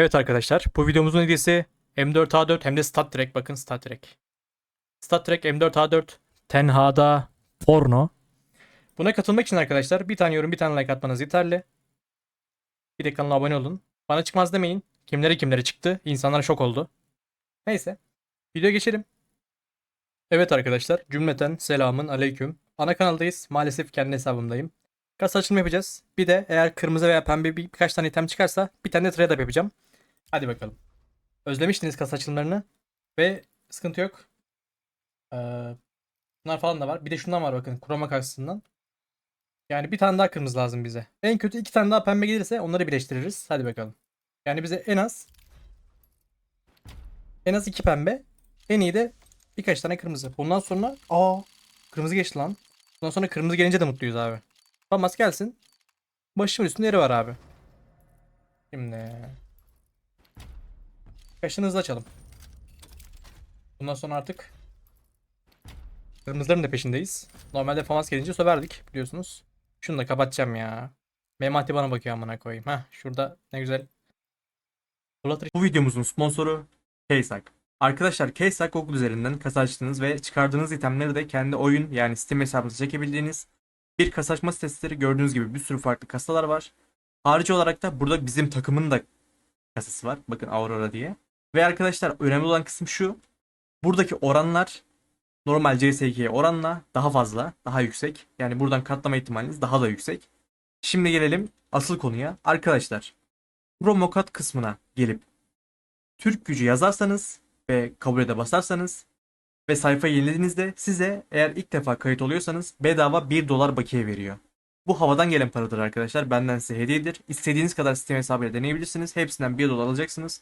Evet arkadaşlar bu videomuzun hediyesi M4A4 hem de Stat Trek bakın Stat Trek. Stat Trek M4A4 Tenha'da porno. Buna katılmak için arkadaşlar bir tane yorum bir tane like atmanız yeterli. Bir de kanala abone olun. Bana çıkmaz demeyin. Kimlere kimlere çıktı. İnsanlar şok oldu. Neyse. Videoya geçelim. Evet arkadaşlar cümleten selamın aleyküm. Ana kanaldayız. Maalesef kendi hesabımdayım. Kasa açılımı yapacağız. Bir de eğer kırmızı veya pembe bir, birkaç tane item çıkarsa bir tane de trade up yapacağım. Hadi bakalım. Özlemiştiniz kasa açılımlarını. Ve sıkıntı yok. Ee, bunlar falan da var. Bir de şundan var bakın. Chroma karşısından. Yani bir tane daha kırmızı lazım bize. En kötü iki tane daha pembe gelirse onları birleştiririz. Hadi bakalım. Yani bize en az en az iki pembe. En iyi de birkaç tane kırmızı. Bundan sonra aa kırmızı geçti lan. Bundan sonra kırmızı gelince de mutluyuz abi. Famas gelsin. Başımın üstünde yeri var abi. Şimdi. Kaşını hızlı açalım. Bundan sonra artık kırmızıların da peşindeyiz. Normalde Famas gelince söverdik biliyorsunuz. Şunu da kapatacağım ya. Memati bana bakıyor amına koyayım. Heh şurada ne güzel. Bu videomuzun sponsoru Kaysak. Arkadaşlar Kaysak Google üzerinden kasa açtığınız ve çıkardığınız itemleri de kendi oyun yani Steam hesabınıza çekebildiğiniz bir kasa açma sitesidir. Gördüğünüz gibi bir sürü farklı kasalar var. Harici olarak da burada bizim takımın da kasası var. Bakın Aurora diye. Ve arkadaşlar önemli olan kısım şu. Buradaki oranlar normal CS2'ye oranla daha fazla, daha yüksek. Yani buradan katlama ihtimaliniz daha da yüksek. Şimdi gelelim asıl konuya. Arkadaşlar promo kod kısmına gelip Türk gücü yazarsanız ve kabul'e basarsanız ve sayfa yenilediğinizde size eğer ilk defa kayıt oluyorsanız bedava 1 dolar bakiye veriyor. Bu havadan gelen paradır arkadaşlar. Benden size hediyedir. İstediğiniz kadar Steam hesabıyla deneyebilirsiniz. Hepsinden 1 dolar alacaksınız.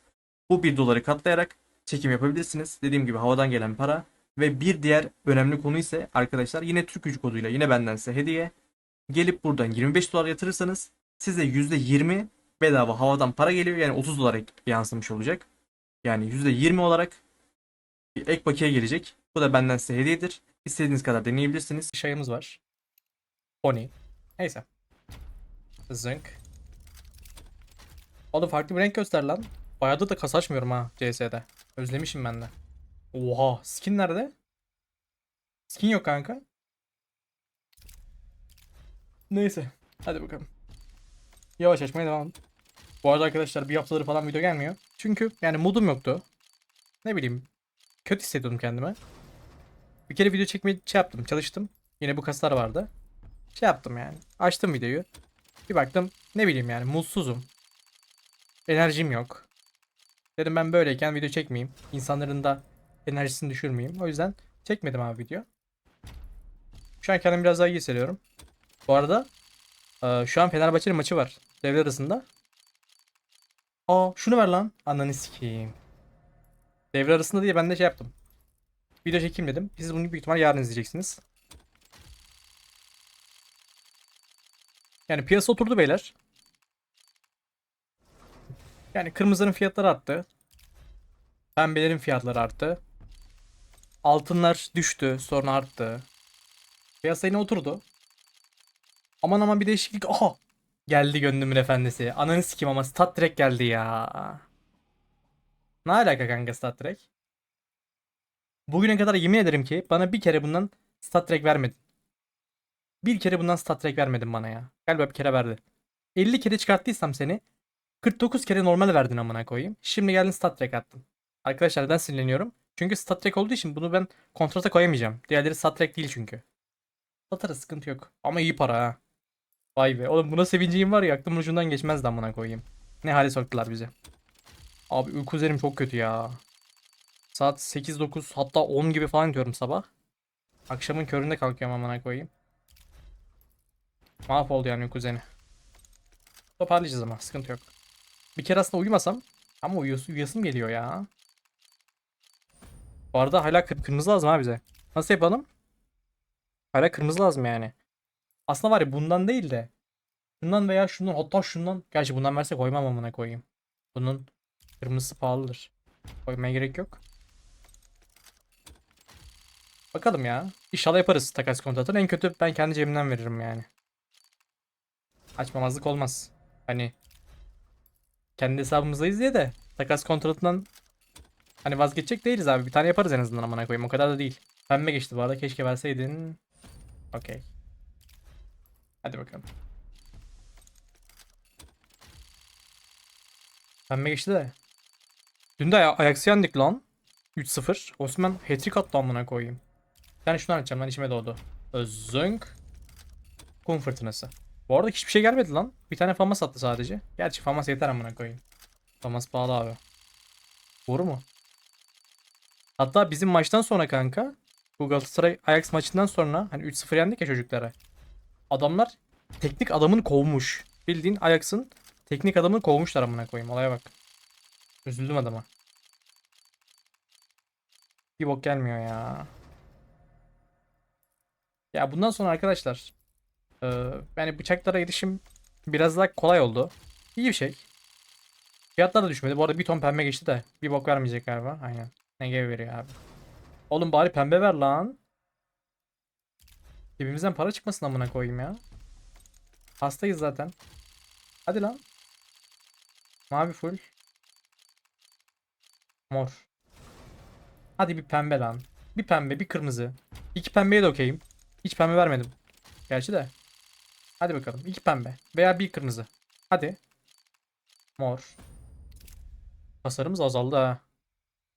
Bu 1 doları katlayarak çekim yapabilirsiniz. Dediğim gibi havadan gelen para. Ve bir diğer önemli konu ise arkadaşlar yine Türk gücü koduyla yine benden size hediye. Gelip buradan 25 dolar yatırırsanız size %20 bedava havadan para geliyor. Yani 30 dolara yansımış olacak. Yani %20 olarak ek bakiye gelecek. Bu da benden size hediyedir. İstediğiniz kadar deneyebilirsiniz. Şeyimiz var. Pony. Neyse. Zınk. Oğlum farklı bir renk göster lan. Bayağıdır da kasa açmıyorum ha CS'de. Özlemişim ben de. Oha. Skin nerede? Skin yok kanka. Neyse. Hadi bakalım. Yavaş açmaya devam. Bu arada arkadaşlar bir haftadır falan video gelmiyor. Çünkü yani modum yoktu. Ne bileyim. Kötü hissediyordum kendime. Bir kere video çekmeyi şey yaptım. Çalıştım. Yine bu kaslar vardı. Şey yaptım yani. Açtım videoyu. Bir baktım ne bileyim yani mutsuzum. Enerjim yok. Dedim ben böyleyken video çekmeyeyim. İnsanların da enerjisini düşürmeyeyim. O yüzden çekmedim abi video. Şu an kendimi biraz daha iyi hissediyorum. Bu arada e, şu an Fenerbahçe'nin maçı var. Devre arasında. Aa şunu ver lan. Ananı sikeyim. Devre arasında diye ben de şey yaptım. Video çekeyim dedim. Siz bunu büyük ihtimal yarın izleyeceksiniz. Yani piyasa oturdu beyler. Yani kırmızıların fiyatları arttı. Pembelerin fiyatları arttı. Altınlar düştü sonra arttı. Piyasa yine oturdu. Aman aman bir değişiklik. Aha! Geldi gönlümün efendisi. Ananı sikim ama Stat Trek geldi ya. Ne alaka kanka Stat Trek? Bugüne kadar yemin ederim ki bana bir kere bundan Stat Trek vermedin. Bir kere bundan Stat Trek vermedin bana ya. Galiba bir kere verdi. 50 kere çıkarttıysam seni 49 kere normal verdin amına koyayım. Şimdi geldin Stat Trek attın. Arkadaşlar neden sinirleniyorum? Çünkü Stat Trek olduğu için bunu ben kontrata koyamayacağım. Diğerleri Stat Trek değil çünkü. Satarız sıkıntı yok. Ama iyi para ha. Vay be. Oğlum buna sevincim var ya aklımın ucundan geçmezdi amına koyayım. Ne hale soktular bizi. Abi uyku üzerim çok kötü ya. Saat 8-9 hatta 10 gibi falan diyorum sabah. Akşamın köründe kalkıyorum amına koyayım. Mahvoldu yani kuzeni. Toparlayacağız ama sıkıntı yok. Bir kere aslında uyumasam ama uyuyorsun, uyuyasım geliyor ya. Bu arada hala kır- kırmızı lazım ha bize. Nasıl yapalım? Hala kırmızı lazım yani. Aslında var ya bundan değil de şundan veya şundan hatta şundan gerçi bundan verse koymam amına koyayım. Bunun kırmızısı pahalıdır. Koymaya gerek yok. Bakalım ya. İnşallah yaparız takas kontratını. En kötü ben kendi cebimden veririm yani. Açmamazlık olmaz. Hani kendi hesabımızdayız diye de takas kontratından hani vazgeçecek değiliz abi. Bir tane yaparız en azından amına koyayım. O kadar da değil. Pembe geçti bu arada. Keşke verseydin. Okey. Hadi bakalım. Pembe geçti de. Dün de Ay- Ajax'ı yendik lan. 3-0. Osman hat-trick attı amına koyayım. Tane şunu anlatacağım lan içime doğdu. Özünk. Kum fırtınası. Bu arada hiçbir şey gelmedi lan. Bir tane famas attı sadece. Gerçi famas yeter amına koyayım. Famas pahalı abi. Doğru mu? Hatta bizim maçtan sonra kanka bu Galatasaray Ajax maçından sonra hani 3-0 yendik ya çocuklara. Adamlar teknik adamını kovmuş. Bildiğin Ajax'ın teknik adamını kovmuşlar amına koyayım. Olaya bak. Üzüldüm adama. Bir bok gelmiyor ya. Ya bundan sonra arkadaşlar eee, yani bıçaklara erişim biraz daha kolay oldu. İyi bir şey. Fiyatlar da düşmedi. Bu arada bir ton pembe geçti de bir bok vermeyecek galiba. Aynen. Ne gibi veriyor abi. Oğlum bari pembe ver lan. Cebimizden para çıkmasın amına koyayım ya. Hastayız zaten. Hadi lan. Mavi full. Mor. Hadi bir pembe lan. Bir pembe, bir kırmızı. İki pembeye de okeyim. Hiç pembe vermedim. Gerçi de. Hadi bakalım. İki pembe. Veya bir kırmızı. Hadi. Mor. Hasarımız azaldı ha.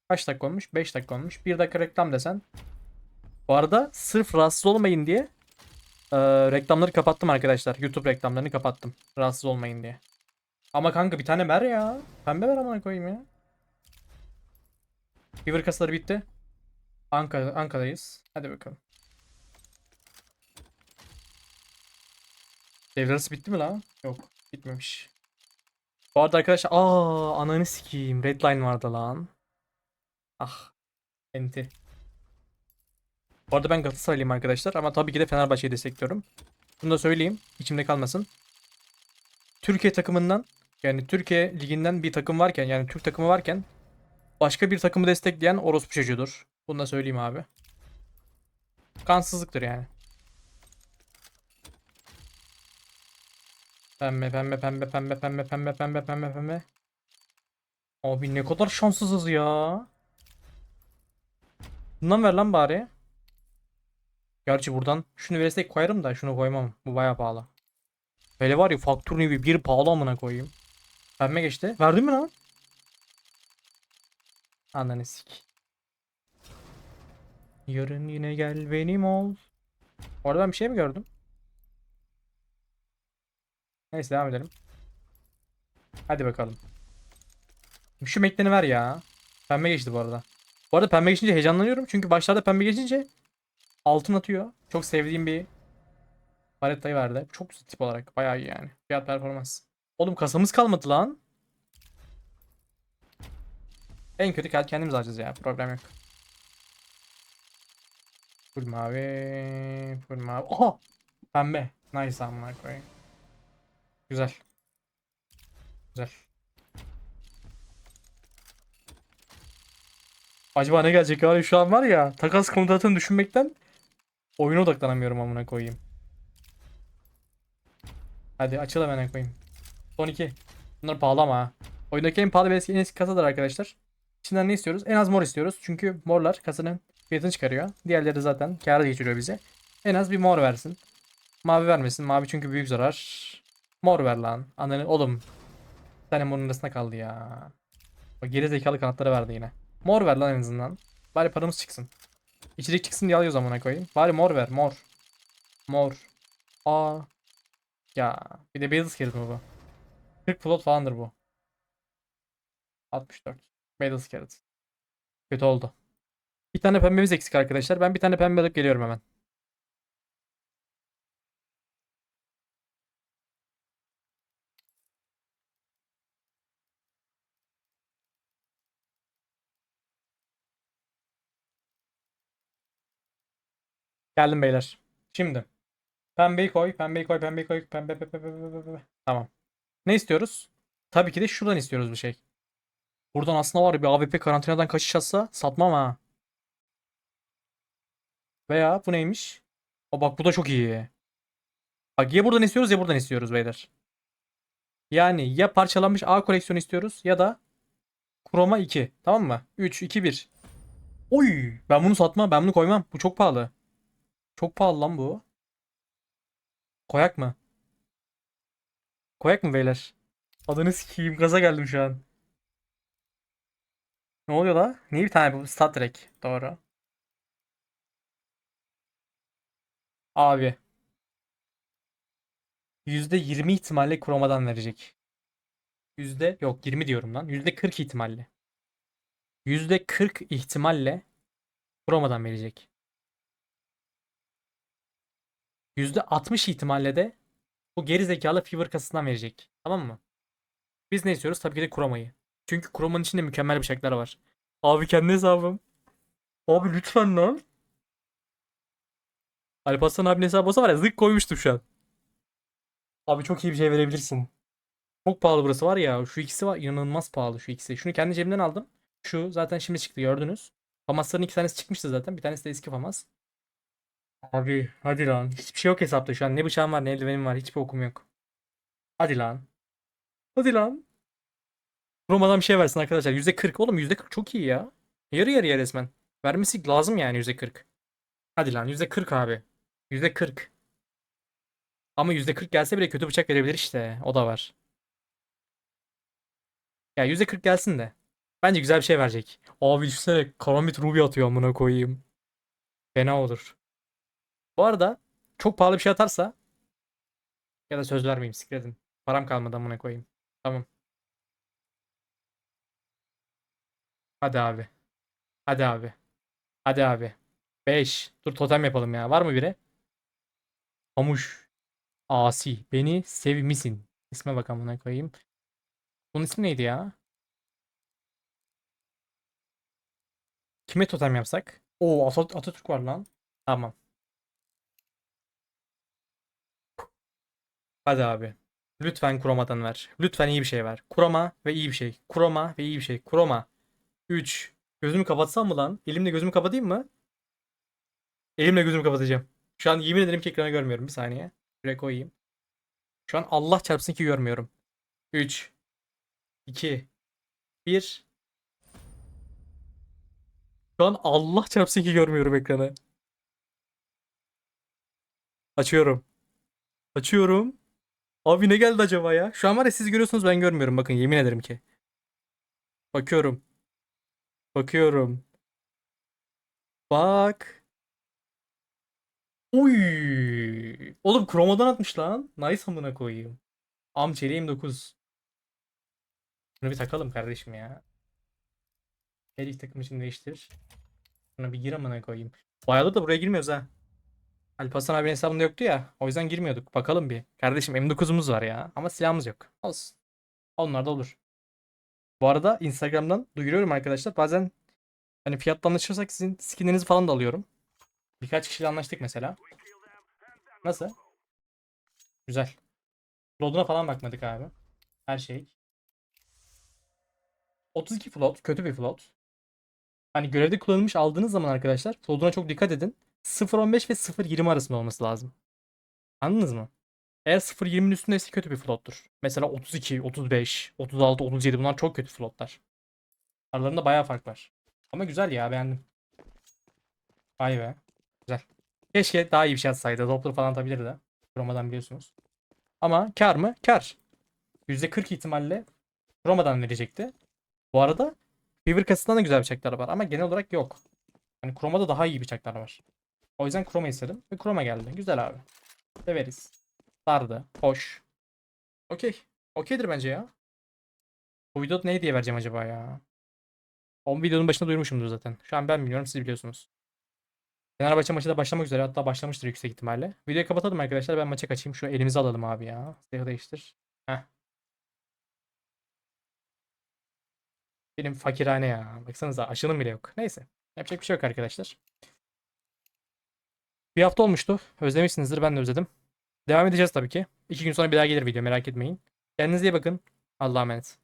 Kaç dakika olmuş? 5 dakika olmuş. 1 dakika reklam desen. Bu arada sırf rahatsız olmayın diye eee, reklamları kapattım arkadaşlar. YouTube reklamlarını kapattım. Rahatsız olmayın diye. Ama kanka bir tane ver ya. Pembe ver amına koyayım ya. River kasaları bitti. Ankara, Ankara'dayız. Hadi bakalım. Devre arası bitti mi lan? Yok. Bitmemiş. Bu arada arkadaşlar aa ananı sikeyim. Redline vardı lan. Ah. Enti. Bu arada ben Galatasaraylıyım arkadaşlar ama tabii ki de Fenerbahçe'yi destekliyorum. Bunu da söyleyeyim. içimde kalmasın. Türkiye takımından yani Türkiye liginden bir takım varken yani Türk takımı varken başka bir takımı destekleyen orospu çocuğudur. Bunu da söyleyeyim abi. Kansızlıktır yani. Pembe pembe pembe pembe pembe pembe pembe pembe pembe. Abi ne kadar şanssızız ya. Bundan ver lan bari. Gerçi buradan şunu verirsek koyarım da şunu koymam. Bu baya pahalı. Böyle var ya faktör gibi bir pahalı amına koyayım. Pembe geçti. Verdin mi lan? Ananı sik. Yarın yine gel benim ol. Orada ben bir şey mi gördüm? Neyse devam edelim. Hadi bakalım. Şu mekleni ver ya. Pembe geçti bu arada. Bu arada pembe geçince heyecanlanıyorum. Çünkü başlarda pembe geçince altın atıyor. Çok sevdiğim bir palettayı verdi. Çok güzel tip olarak. Bayağı iyi yani. Fiyat performans. Oğlum kasamız kalmadı lan. En kötü kendimiz alacağız ya. Problem yok. Full mavi. Full mavi. Oha! Pembe. Nice amına koyayım. Güzel. Güzel. Acaba ne gelecek abi şu an var ya takas komutatını düşünmekten oyuna odaklanamıyorum amına koyayım. Hadi açıl hemen koyayım. Son iki. Bunlar pahalı ama. Oyundaki en pahalı ve en eski kasadır arkadaşlar. İçinden ne istiyoruz? En az mor istiyoruz. Çünkü morlar kasanın fiyatını çıkarıyor. Diğerleri zaten kâra geçiriyor bize. En az bir mor versin. Mavi vermesin. Mavi çünkü büyük zarar. Mor ver lan. Ananı oğlum. Bir tane morun arasında kaldı ya. O geri zekalı kanatları verdi yine. Mor ver lan en azından. Bari paramız çıksın. İçerik çıksın diye alıyoruz amına koyayım. Bari mor ver mor. Mor. Aa. Ya bir de Battles Carrot mu bu? 40 float falandır bu. 64. Battles Carrot. Kötü oldu. Bir tane pembemiz eksik arkadaşlar. Ben bir tane pembe alıp geliyorum hemen. Geldim beyler. Şimdi. Pembeyi koy, pembeyi koy, pembeyi koy, pembe, pembe, pembe, pembe. Tamam. Ne istiyoruz? Tabii ki de şuradan istiyoruz bir şey. Buradan aslında var ya bir AWP karantinadan kaçış atsa satmam ha. Veya bu neymiş? O bak bu da çok iyi. Bak ya buradan istiyoruz ya buradan istiyoruz beyler. Yani ya parçalanmış A koleksiyonu istiyoruz ya da Chroma 2. Tamam mı? 3, 2, 1. Oy! Ben bunu satmam. Ben bunu koymam. Bu çok pahalı. Çok pahalı lan bu. Koyak mı? Koyak mı beyler? Adını sikeyim. Gaza geldim şu an. Ne oluyor la? Niye bir tane bu? Star Trek. Doğru. Abi. %20 ihtimalle kromadan verecek. Yüzde yok 20 diyorum lan. Yüzde 40 ihtimalle. Yüzde 40 ihtimalle kromadan verecek. Yüzde 60 ihtimalle de bu geri zekalı Fever kasasından verecek. Tamam mı? Biz ne istiyoruz? Tabii ki de kromayı. Çünkü kromanın içinde mükemmel bıçaklar var. Abi kendi hesabım. Abi lütfen lan. Alparslan abinin hesabı olsa var ya zık koymuştum şu an. Abi çok iyi bir şey verebilirsin. Çok pahalı burası var ya. Şu ikisi var. inanılmaz pahalı şu ikisi. Şunu kendi cebimden aldım. Şu zaten şimdi çıktı gördünüz. Famasların iki tanesi çıkmıştı zaten. Bir tanesi de eski Famas. Abi hadi lan. Hiçbir şey yok hesapta şu an. Ne bıçağım var ne eldivenim var. Hiçbir okum yok. Hadi lan. Hadi lan. Roma'dan bir şey versin arkadaşlar. %40 oğlum %40 çok iyi ya. Yarı yarıya resmen. Vermesi lazım yani %40. Hadi lan %40 abi. %40. Ama %40 gelse bile kötü bıçak verebilir işte. O da var. Ya %40 gelsin de. Bence güzel bir şey verecek. Abi düşünsene Karambit Ruby atıyor amına koyayım. Fena olur. Bu arada çok pahalı bir şey atarsa ya da söz vermeyeyim sikledim. Param kalmadı amına koyayım. Tamam. Hadi abi. Hadi abi. Hadi abi. 5. Dur totem yapalım ya. Var mı biri? Pamuş. Asi. Beni sevmisin. İsme bak amına koyayım. Bunun ismi neydi ya? Kime totem yapsak? Oo Atat- Atatürk var lan. Tamam. Hadi abi. Lütfen kromadan ver. Lütfen iyi bir şey ver. Kroma ve iyi bir şey. Kroma ve iyi bir şey. Kroma. 3. Gözümü kapatsam mı lan? Elimle gözümü kapatayım mı? Elimle gözümü kapatacağım. Şu an yemin ederim ki ekranı görmüyorum. Bir saniye. Şuraya koyayım. Şu an Allah çarpsın ki görmüyorum. 3 2 1 Şu an Allah çarpsın ki görmüyorum ekranı. Açıyorum. Açıyorum. Abi ne geldi acaba ya? Şu an var ya siz görüyorsunuz ben görmüyorum. Bakın yemin ederim ki. Bakıyorum. Bakıyorum. Bak. Uy. Oğlum kromadan atmış lan. Nice amına koyayım. Am çeliğim 9. Şunu bir takalım kardeşim ya. Her iki takım için değiştir. Şuna bir gir amına koyayım. Bayağıdır da buraya girmiyoruz ha. Alparslan abinin hesabında yoktu ya. O yüzden girmiyorduk. Bakalım bir. Kardeşim M9'umuz var ya. Ama silahımız yok. Olsun. Onlar da olur. Bu arada Instagram'dan duyuruyorum arkadaşlar. Bazen hani fiyatla anlaşırsak sizin skinlerinizi falan da alıyorum. Birkaç kişiyle anlaştık mesela. Nasıl? Güzel. Float'una falan bakmadık abi. Her şey. 32 float. Kötü bir float. Hani görevde kullanılmış aldığınız zaman arkadaşlar float'una çok dikkat edin. 0.15 ve 0.20 arasında olması lazım. Anladınız mı? Eğer 0.20'nin üstündeyse kötü bir floattur. Mesela 32, 35, 36, 37 bunlar çok kötü floatlar. Aralarında bayağı fark var. Ama güzel ya beğendim. Vay be. Güzel. Keşke daha iyi bir şey atsaydı. Doppler falan atabilirdi. Roma'dan biliyorsunuz. Ama kar mı? Kar. %40 ihtimalle Roma'dan verecekti. Bu arada Fever kasasından da güzel bıçaklar var ama genel olarak yok. Hani Chroma'da daha iyi bıçaklar var. O yüzden Chroma istedim ve Chroma geldi. Güzel abi. Severiz. Sardı. Hoş. Okey. Okeydir bence ya. Bu videoda ne diye vereceğim acaba ya? O videonun başında duyurmuşumdur zaten. Şu an ben biliyorum siz biliyorsunuz. Fenerbahçe maçı da başlamak üzere hatta başlamıştır yüksek ihtimalle. Videoyu kapatalım arkadaşlar ben maça kaçayım. Şu elimizi alalım abi ya. Silahı değiştir. Heh. Benim fakirhane ya. Baksanıza aşının bile yok. Neyse. Yapacak bir şey yok arkadaşlar. Bir hafta olmuştu. Özlemişsinizdir. Ben de özledim. Devam edeceğiz tabii ki. İki gün sonra bir daha gelir video merak etmeyin. Kendinize iyi bakın. Allah'a emanet.